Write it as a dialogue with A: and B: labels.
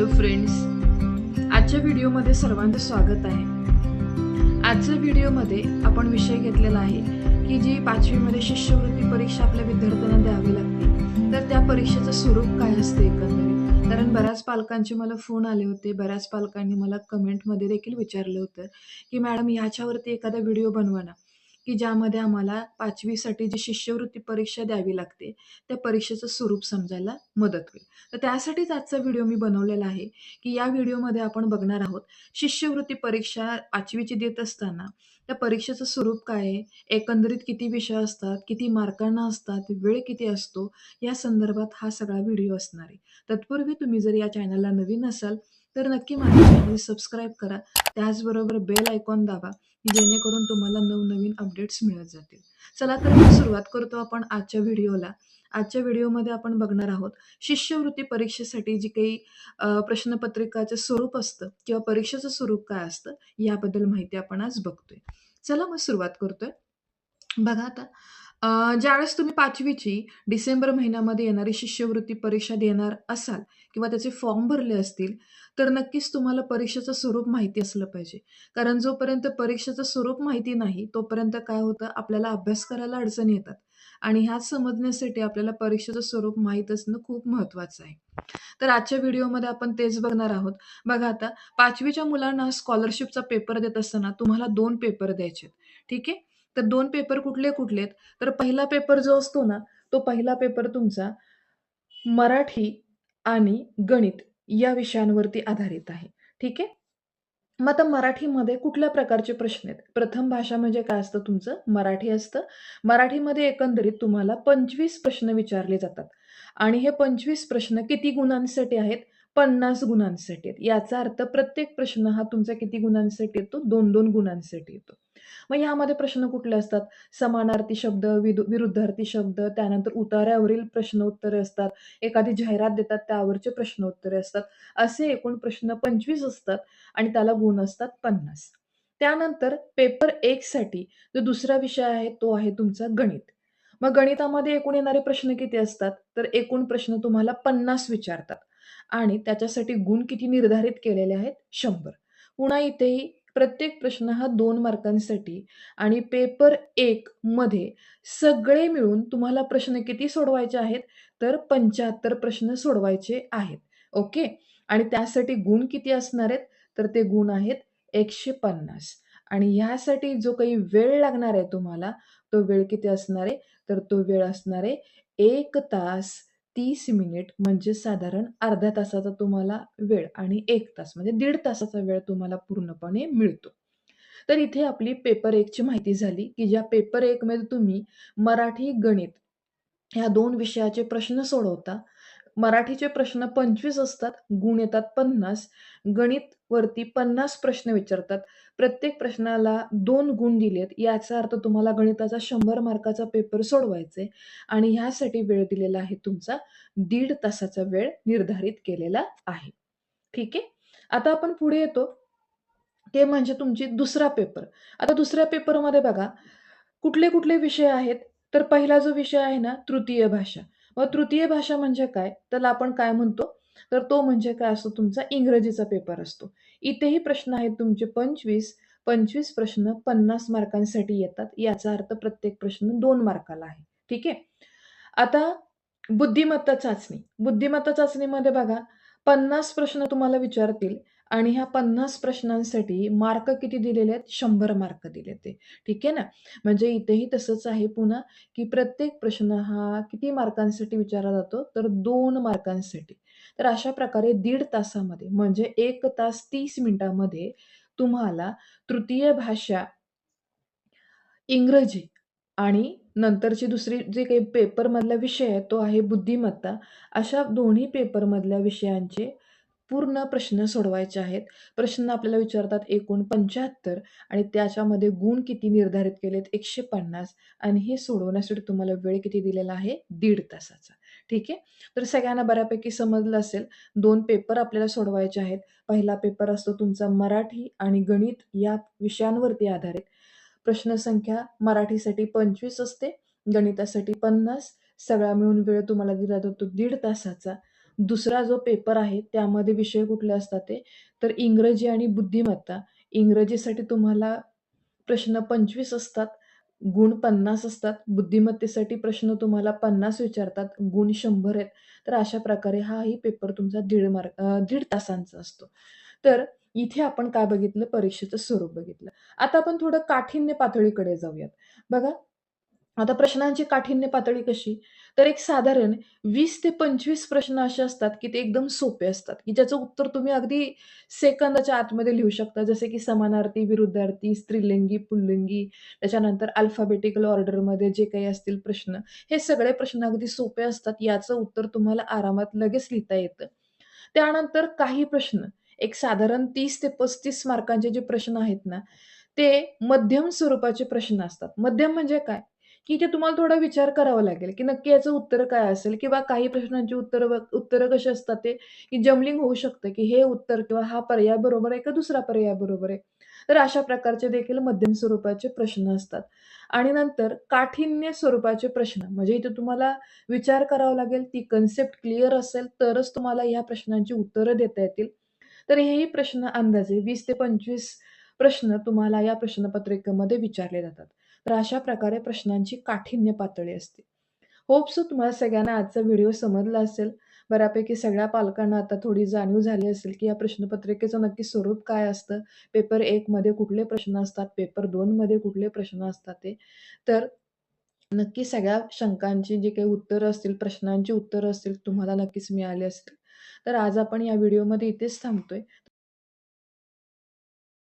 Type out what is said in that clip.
A: Hello friends आजच्या व्हिडिओमध्ये सर्वांचं स्वागत आहे. आजच्या व्हिडिओमध्ये आपण विषय घेतलेला आहे की जी पाचवीमध्ये शिष्यवृत्ती परीक्षा आपल्या विद्यार्थ्यांना द्यावी लागते तर त्या परीक्षेचं स्वरूप काय असते एकंदरीत? कारण बऱ्याच पालकांचे मला फोन आले होते बऱ्याच पालकांनी मला कमेंटमध्ये देखील विचारलं होतं की मॅडम याच्यावरती एखादा व्हिडिओ बनवा ना. की ज्यामध्ये आम्हाला पाचवीसाठी जी शिष्यवृत्ती परीक्षा द्यावी लागते त्या परीक्षेचं स्वरूप समजायला मदत होईल. तर त्यासाठीच आजचा व्हिडिओ मी बनवलेला आहे की या व्हिडिओमध्ये आपण बघणार आहोत शिष्यवृत्ती परीक्षा पाचवीची देत असताना त्या परीक्षेचं स्वरूप काय आहे एकंदरीत किती विषय असतात किती मार्कांना असतात वेळ किती असतो या संदर्भात हा सगळा व्हिडिओ असणार आहे. तत्पूर्वी तुम्ही जर या चॅनलला नवीन असाल तर नक्की माझ्या चॅनल सबस्क्राईब करा त्याचबरोबर बेल आयकॉन दाबा जेणेकरून तुम्हाला नवनवीन अपडेट्स मिळत जातील. चला तर सुरुवात करतो आपण आजच्या व्हिडिओला आजच्या व्हिडिओमध्ये आपण बघणार आहोत शिष्यवृत्ती परीक्षेसाठी जी काही प्रश्नपत्रिकाचं स्वरूप असतं किंवा परीक्षेचं स्वरूप काय असतं याबद्दल माहिती आपण आज बघतोय. चला मग सुरुवात करतोय. बघा आता ज्यावेळेस तुम्ही पाचवीची डिसेंबर महिन्यामध्ये येणारी शिष्यवृत्ती परीक्षा देणार असाल किंवा त्याचे फॉर्म भरले असतील तर नक्कीच तुम्हाला परीक्षेचं स्वरूप माहिती असलं पाहिजे. कारण जोपर्यंत परीक्षेचं स्वरूप माहिती नाही तोपर्यंत काय होतं? आपल्याला अभ्यास करायला अडचणी येतात. आणि ह्याच समजण्यासाठी आपल्याला परीक्षेचं स्वरूप माहीत असणं खूप महत्वाचं आहे. तर आजच्या व्हिडिओमध्ये आपण तेच बघणार आहोत. बघा आता पाचवीच्या मुलांना स्कॉलरशिपचा पेपर देत असताना तुम्हाला दोन पेपर द्यायचे ठीक आहे? तर दोन पेपर कुठले कुठले आहेत? तर पहिला पेपर जो असतो ना तो पहिला पेपर तुमचा मराठी आणि गणित या विषयांवरती आधारित आहे. ठीक आहे? मग आता मराठीमध्ये कुठल्या प्रकारचे प्रश्न आहेत? प्रथम भाषा म्हणजे काय असतं तुमचं? मराठी असतं. मराठीमध्ये एकंदरीत तुम्हाला पंचवीस प्रश्न विचारले जातात. आणि हे पंचवीस प्रश्न किती गुणांसाठी आहेत? पन्नास गुणांसाठी आहेत. याचा अर्थ प्रत्येक प्रश्न हा तुमचा किती गुणांसाठी येतो? दोन दोन गुणांसाठी येतो. मग यामध्ये प्रश्न कुठले असतात? समानार्थी शब्द विदु विरुद्धार्थी शब्द त्यानंतर उतार्यावरील प्रश्न उत्तरे असतात. एखादी जाहिरात देतात त्यावरचे प्रश्न उत्तरे असतात. असे एकूण प्रश्न पंचवीस असतात आणि त्याला गुण असतात पन्नास. त्यानंतर पेपर एक साठी जो दुसरा विषय आहे तो आहे तुमचा गणित. मग गणितामध्ये एकूण येणारे प्रश्न किती असतात? तर एकूण प्रश्न तुम्हाला पन्नास विचारतात. आणि त्याच्यासाठी गुण किती निर्धारित केलेले आहेत? शंभर. पुन्हा इथेही प्रत्येक प्रश्न हा दोन मार्कांसाठी आणि पेपर एक मध्ये सगळे मिळून तुम्हाला प्रश्न किती सोडवायचे आहेत तर पंच्याहत्तर प्रश्न सोडवायचे आहेत. ओके? आणि त्यासाठी गुण किती असणार आहेत? तर ते गुण आहेत एकशे पन्नास. आणि ह्यासाठी जो काही वेळ लागणार आहे तुम्हाला तो वेळ किती असणार आहे? तर तो वेळ असणार आहे एक तास तीस मिनिट म्हणजे साधारण अर्ध्या तासाचा तुम्हाला वेळ आणि एक तास म्हणजे दीड तासाचा वेळ तुम्हाला पूर्णपणे मिळतो. तर इथे आपली पेपर एकची माहिती झाली की ज्या पेपर एक मध्ये तुम्ही मराठी गणित ह्या दोन विषयाचे प्रश्न सोडवता. मराठीचे प्रश्न पंचवीस असतात गुण येतात पन्नास गणित वरती पन्नास प्रश्न विचारतात. प्रत्येक प्रश्नाला दोन गुण दिलेत. याचा अर्थ तुम्हाला गणिताचा शंभर मार्काचा पेपर सोडवायचे आणि ह्यासाठी वेळ दिलेला आहे तुमचा दीड तासाचा वेळ निर्धारित केलेला आहे. ठीक आहे? आता आपण पुढे येतो. ते म्हणजे तुमची दुसरा पेपर आता दुसऱ्या पेपरमध्ये बघा कुठले कुठले विषय आहेत? तर पहिला जो विषय आहे ना तृतीय भाषा. मग तृतीय भाषा म्हणजे काय? त्याला आपण काय म्हणतो? तर तो म्हणजे काय असतो? तुमचा इंग्रजीचा पेपर असतो. इथेही प्रश्न आहेत तुमचे. पंचवीस पंचवीस प्रश्न पन्नास मार्कांसाठी येतात. याचा अर्थ प्रत्येक प्रश्न दोन मार्काला आहे. ठीक आहे? आता बुद्धिमत्ता चाचणी. बुद्धिमत्ता चाचणीमध्ये बघा पन्नास प्रश्न तुम्हाला विचारतील आणि ह्या पन्नास प्रश्नांसाठी मार्क किती दिलेले आहेत? शंभर मार्क दिले ते. ठीक आहे ना? म्हणजे इथेही तसंच आहे पुन्हा की प्रत्येक प्रश्न हा किती मार्कांसाठी विचारला जातो? तर दोन मार्कांसाठी. तर अशा प्रकारे दीड तासामध्ये म्हणजे एक तास तीस मिनिटामध्ये तुम्हाला तृतीय भाषा इंग्रजी आणि नंतरची दुसरी जे काही पेपरमधला विषय आहे तो आहे बुद्धिमत्ता अशा दोन्ही पेपरमधल्या विषयांचे पूर्ण प्रश्न सोडवायचे आहेत. प्रश्न आपल्याला विचारतात एकूण पंच्याहत्तर आणि त्याच्यामध्ये गुण किती निर्धारित केलेत? एकशे पन्नास आणि हे सोडवण्यासाठी तुम्हाला वेळ किती दिलेला आहे? दीड तासाचा. ठीक आहे? तर सगळ्यांना बऱ्यापैकी समजलं असेल दोन पेपर आपल्याला सोडवायचे आहेत. पहिला पेपर असतो तुमचा मराठी आणि गणित या विषयांवरती आधारित. प्रश्नसंख्या मराठीसाठी पंचवीस असते गणितासाठी पन्नास सगळा मिळून वेळ तुम्हाला दिला जातो दीड तासाचा. दुसरा जो पेपर आहे त्यामध्ये विषय कुठले असतात ते, तर इंग्रजी आणि बुद्धिमत्ता. इंग्रजीसाठी तुम्हाला प्रश्न 25 असतात, गुण 50 असतात. बुद्धिमत्तेसाठी प्रश्न तुम्हाला 50 विचारतात, गुण शंभर आहेत. तर अशा प्रकारे हाही पेपर तुमचा दीड मार्क दीड तासांचा असतो. तर इथे आपण काय बघितलं, परीक्षेचं स्वरूप बघितलं. आता आपण थोडं काठिण्य पातळीकडे जाऊयात. बघा, आता प्रश्नांची काठिण्य पातळी कशी? तर एक साधारण 20 ते 25 प्रश्न असे असतात, की ते एकदम सोपे असतात, की ज्याचं उत्तर तुम्ही अगदी सेकंदाच्या आतमध्ये लिहू शकता. जसे की समानार्थी, विरुद्धार्थी, स्त्रीलिंगी, पुल्लिंगी, त्याच्यानंतर अल्फाबेटिकल ऑर्डरमध्ये जे काही असतील प्रश्न, हे सगळे प्रश्न अगदी सोपे असतात. याचं उत्तर तुम्हाला आरामात लगेच लिहिता येतं. त्यानंतर काही प्रश्न एक साधारण 30 ते 35 मार्कांचे जे प्रश्न आहेत ना, ते मध्यम स्वरूपाचे प्रश्न असतात. मध्यम म्हणजे काय? की इथे तुम्हाला थोडा विचार करावा लागेल, की नक्की याचं उत्तर काय असेल? किंवा काही प्रश्नांची उत्तर उत्तरं कशी असतात ते, की जमलिंग होऊ शकतं, की हे उत्तर किंवा हा पर्याय बरोबर आहे का दुसरा पर्याय बरोबर आहे? तर अशा प्रकारचे देखील मध्यम स्वरूपाचे प्रश्न असतात. आणि नंतर काठिण्य स्वरूपाचे प्रश्न म्हणजे इथे तुम्हाला विचार करावा लागेल, ती कन्सेप्ट क्लिअर असेल तरच तुम्हाला ह्या प्रश्नांची उत्तरं देता येतील. तर हेही प्रश्न अंदाजे वीस ते 25 प्रश्न तुम्हाला या प्रश्नपत्रिकेमध्ये विचारले जातात. तर अशा प्रकारे प्रश्नांची काठिण्य पातळी असते. होपसो तुम्हाला सगळ्यांना आजचा व्हिडिओ समजला असेल. बऱ्यापैकी सगळ्या पालकांना आता थोडी जाणीव झाली असेल, की या प्रश्नपत्रिकेचं नक्की स्वरूप काय असतं. पेपर एकमध्ये कुठले प्रश्न असतात, पेपर दोनमध्ये कुठले प्रश्न असतात ते. तर नक्की सगळ्या शंकांची जी काही उत्तरं असतील, प्रश्नांची उत्तरं असतील, तुम्हाला नक्कीच मिळाली असतील. तर आज आपण या व्हिडिओमध्ये इथेच थांबतोय.